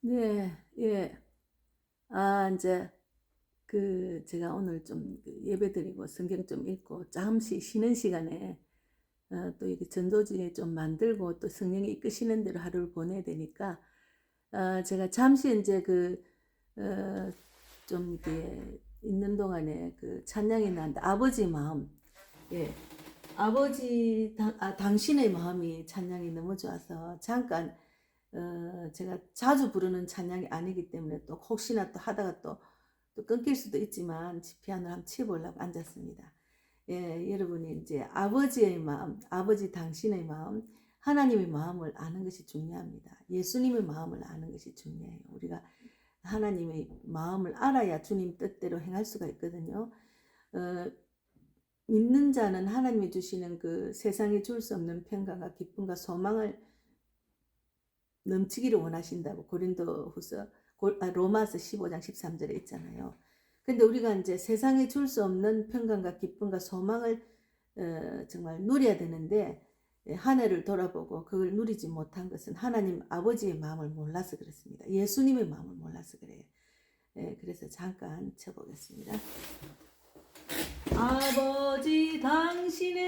네, 예. 아, 이제 그 제가 오늘 좀 예배 드리고 성경 좀 읽고 잠시 쉬는 시간에 어, 또 이렇게 전도지에 좀 만들고 또 성령이 이끄시는 대로 하루를 보내야 되니까 어, 제가 잠시 이제 그 어, 좀 이렇게 있는 동안에 그 찬양이 나는데 아버지 마음 예 아버지 당, 아, 당신의 마음이 찬양이 너무 좋아서 잠깐 어, 제가 자주 부르는 찬양이 아니기 때문에 또 혹시나 또 하다가 또, 또 끊길 수도 있지만 피아노를 한번 치보려고 앉았습니다. 예, 여러분이 이제 아버지의 마음, 아버지 당신의 마음, 하나님의 마음을 아는 것이 중요합니다. 예수님의 마음을 아는 것이 중요해요. 우리가 하나님의 마음을 알아야 주님 뜻대로 행할 수가 있거든요. 어, 믿는 자는 하나님이 주시는 그 세상에 줄 수 없는 평강과 기쁨과 소망을 넘치기를 원하신다고 고린도후서 고- 아, 로마서 15장 13절에 있잖아요. 근데 우리가 이제 세상에 줄 수 없는 평강과 기쁨과 소망을 어, 정말 누려야 되는데 예, 한 해를 돌아보고 그걸 누리지 못한 것은 하나님 아버지의 마음을 몰라서 그렇습니다. 예수님의 마음을 몰라서 그래요. 예, 그래서 잠깐 쳐보겠습니다. 아버지 당신의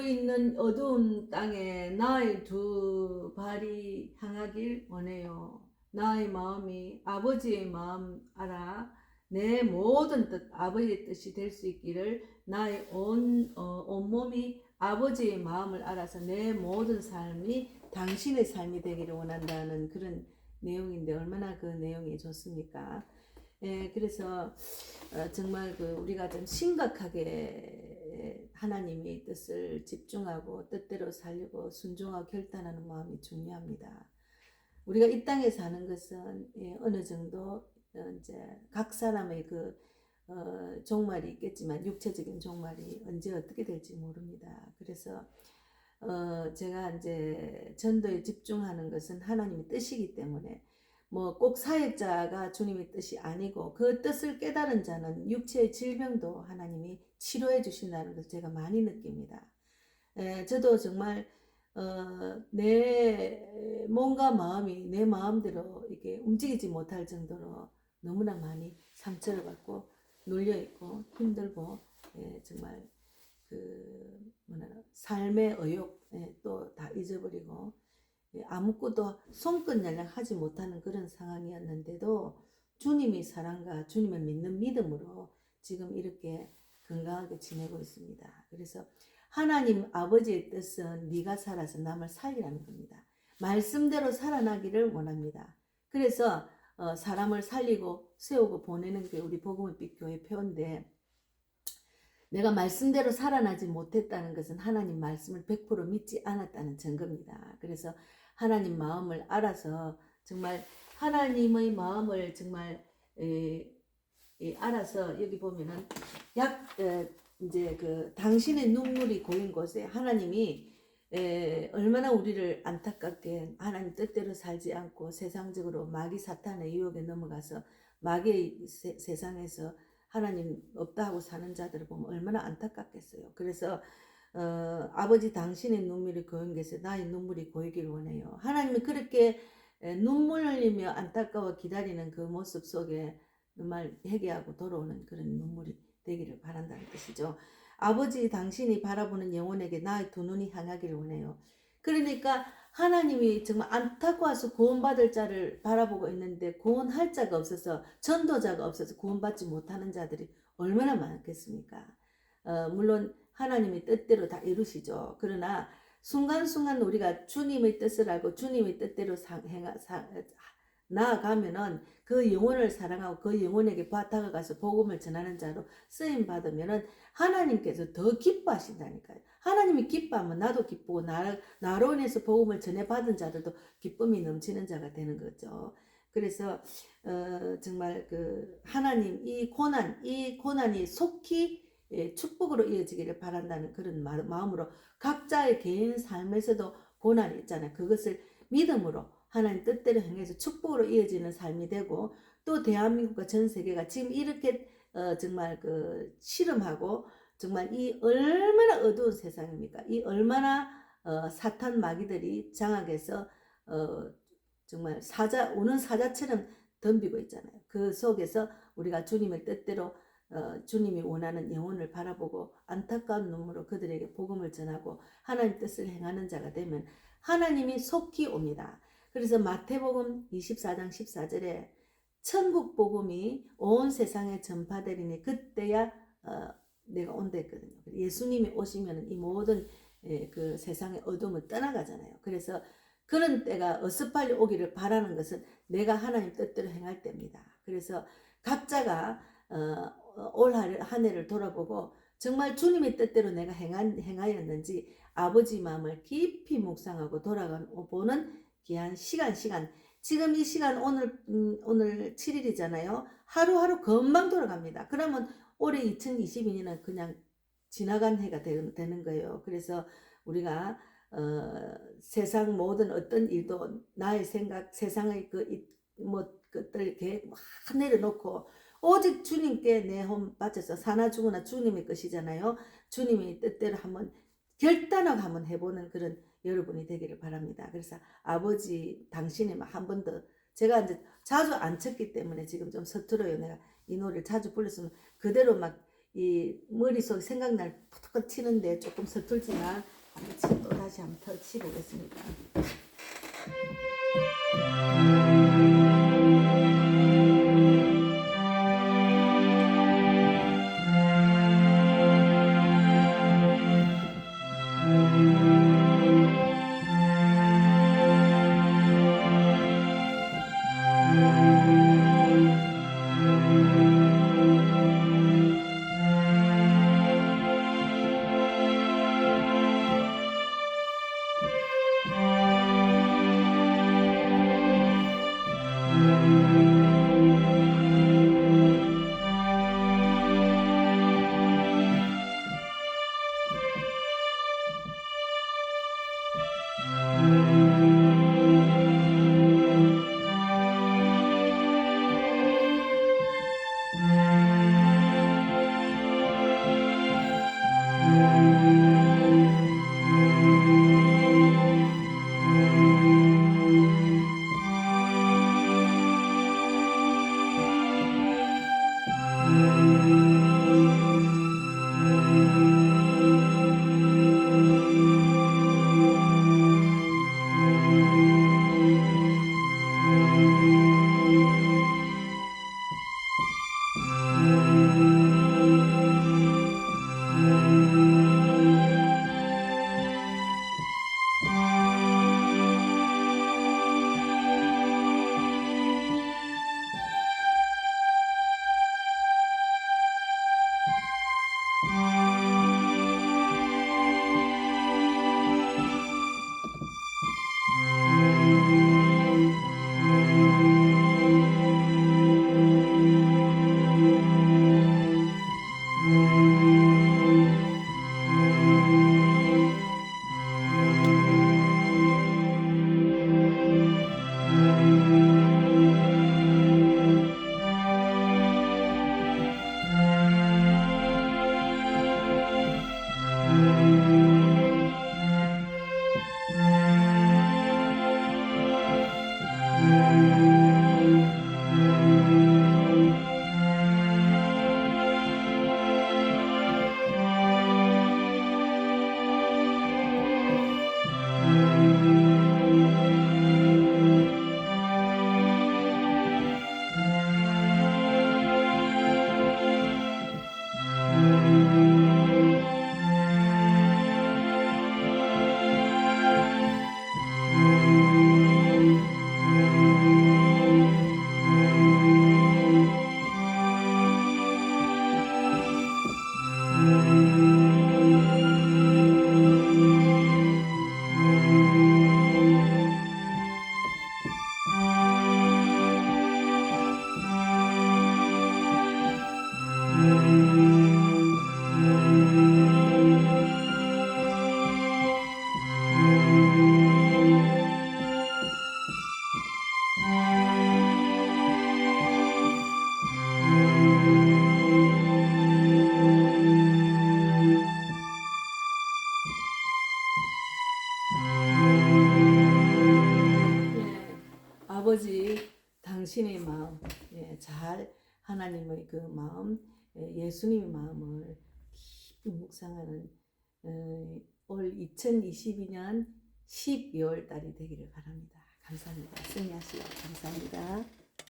있는 어두운 땅에 나의 두 발이 향하길 원해요. 나의 마음이 아버지의 마음 알아 내 모든 뜻 아버지의 뜻이 될 수 있기를 나의 온 어, 온몸이 아버지의 마음을 알아서 내 모든 삶이 당신의 삶이 되기를 원한다는 그런 내용인데 얼마나 그 내용이 좋습니까? 예, 그래서 어, 정말 그 우리가 좀 심각하게 하나님의 뜻을 집중하고 뜻대로 살려고 순종하고 결단하는 마음이 중요합니다. 우리가 이 땅에 사는 것은 예, 어느 정도 어, 이제 각 사람의 그 어, 종말이 있겠지만 육체적인 종말이 언제 어떻게 될지 모릅니다. 그래서 어, 제가 이제 전도에 집중하는 것은 하나님의 뜻이기 때문에 뭐 꼭 사역자가 주님의 뜻이 아니고 그 뜻을 깨달은 자는 육체의 질병도 하나님이 치료해 주신다는 것을 제가 많이 느낍니다. 에, 저도 정말 어, 내 몸과 마음이 내 마음대로 이게 움직이지 못할 정도로 너무나 많이 상처를 받고 눌려 있고 힘들고 예, 정말 그 뭐나 삶의 의욕 예, 또다 잊어버리고 예, 아무것도 손끝날랑 하지 못하는 그런 상황이었는데도 주님의 사랑과 주님을 믿는 믿음으로 지금 이렇게 건강하게 지내고 있습니다. 그래서 하나님 아버지의 뜻은 네가 살아서 남을 살리라는 겁니다. 말씀대로 살아나기를 원합니다. 그래서 어, 사람을 살리고 세우고 보내는 게 우리 복음의 빛 교회 표인데 내가 말씀대로 살아나지 못했다는 것은 하나님 말씀을 100% 믿지 않았다는 증거입니다. 그래서 하나님 마음을 알아서 정말 하나님의 마음을 정말 에, 에, 알아서 여기 보면은 약 에, 이제 그 당신의 눈물이 고인 곳에 하나님이 에, 얼마나 우리를 안타깝게 하나님 뜻대로 살지 않고 세상적으로 마귀 사탄의 유혹에 넘어가서 마귀의 세, 세상에서 하나님 없다 하고 사는 자들을 보면 얼마나 안타깝겠어요. 그래서 어, 아버지 당신의 눈물이 고인 것에 나의 눈물이 고이길 원해요. 하나님이 그렇게 에, 눈물 흘리며 안타까워 기다리는 그 모습 속에 정말 회개하고 돌아오는 그런 눈물이 되기를 바란다는 뜻이죠. 아버지 당신이 바라보는 영혼에게 나의 두 눈이 향하기를 원해요. 그러니까 하나님이 정말 안타까워서 구원받을 자를 바라보고 있는데 구원할 자가 없어서 전도자가 없어서 구원받지 못하는 자들이 얼마나 많겠습니까? 어, 물론 하나님의 뜻대로 다 이루시죠. 그러나 순간순간 우리가 주님의 뜻을 알고 주님의 뜻대로 나아가면은 그 영혼을 사랑하고 그 영혼에게 다가가서 복음을 전하는 자로 쓰임 받으면은 하나님께서 더 기뻐하신다니까요. 하나님이 기뻐하면 나도 기쁘고 나, 나로 인해서 복음을 전해 받은 자들도 기쁨이 넘치는 자가 되는 거죠. 그래서 어, 정말 그 하나님 이 고난 이 고난이 속히 예, 축복으로 이어지기를 바란다는 그런 마음으로 각자의 개인 삶에서도 고난이 있잖아요. 그것을 믿음으로 하나님 뜻대로 행해서 축복으로 이어지는 삶이 되고 또 대한민국과 전 세계가 지금 이렇게 어, 정말 그 실험하고 정말 이 얼마나 어두운 세상입니까? 이 얼마나 어, 사탄 마귀들이 장악해서 어, 정말 사자 오는 사자처럼 덤비고 있잖아요. 그 속에서 우리가 주님의 뜻대로 어, 주님이 원하는 영혼을 바라보고 안타까운 눈물로 그들에게 복음을 전하고 하나님 뜻을 행하는 자가 되면 하나님이 속히 옵니다. 그래서 마태복음 24장 14절에 천국 복음이 온 세상에 전파되리니 그때야 어, 내가 온다 했거든요. 예수님이 오시면 이 모든 예, 그 세상의 어둠을 떠나가잖아요. 그래서 그런 때가 어서 빨리 오기를 바라는 것은 내가 하나님 뜻대로 행할 때입니다. 그래서 각자가 어, 올 한 해를 돌아보고 정말 주님의 뜻대로 내가 행한, 행하였는지 아버지 마음을 깊이 묵상하고 돌아보는 귀한 시간 시간 지금 이 시간 오늘 음, 오늘 7일이잖아요. 하루하루 금방 돌아갑니다. 그러면 올해 2022년은 그냥 지나간 해가 되, 는 거예요. 그래서 우리가 어, 세상 모든 어떤 일도 나의 생각, 세상의 그 뭐 것들 계획 막 내려놓고 오직 주님께 내홈 바쳐서 사나 죽으나 주님의 것이잖아요. 주님의 뜻대로 한번 결단하고 한번 해보는 그런 여러분이 되기를 바랍니다. 그래서 아버지 당신이 한 번 더 제가 이제 자주 안 쳤기 때문에 지금 좀 서툴어요. 내가 이 노래를 자주 불렀으면 그대로 막 이 머릿속에 생각날 푸득 치는데 조금 서툴지만 또 다시 한번 더 치보겠습니다. 예, 그 마음, 예, 예수님의 마음을 깊이 묵상하는 어, 올 2022년 12월 달이 되기를 바랍니다. 감사합니다. 승리하시고 감사합니다.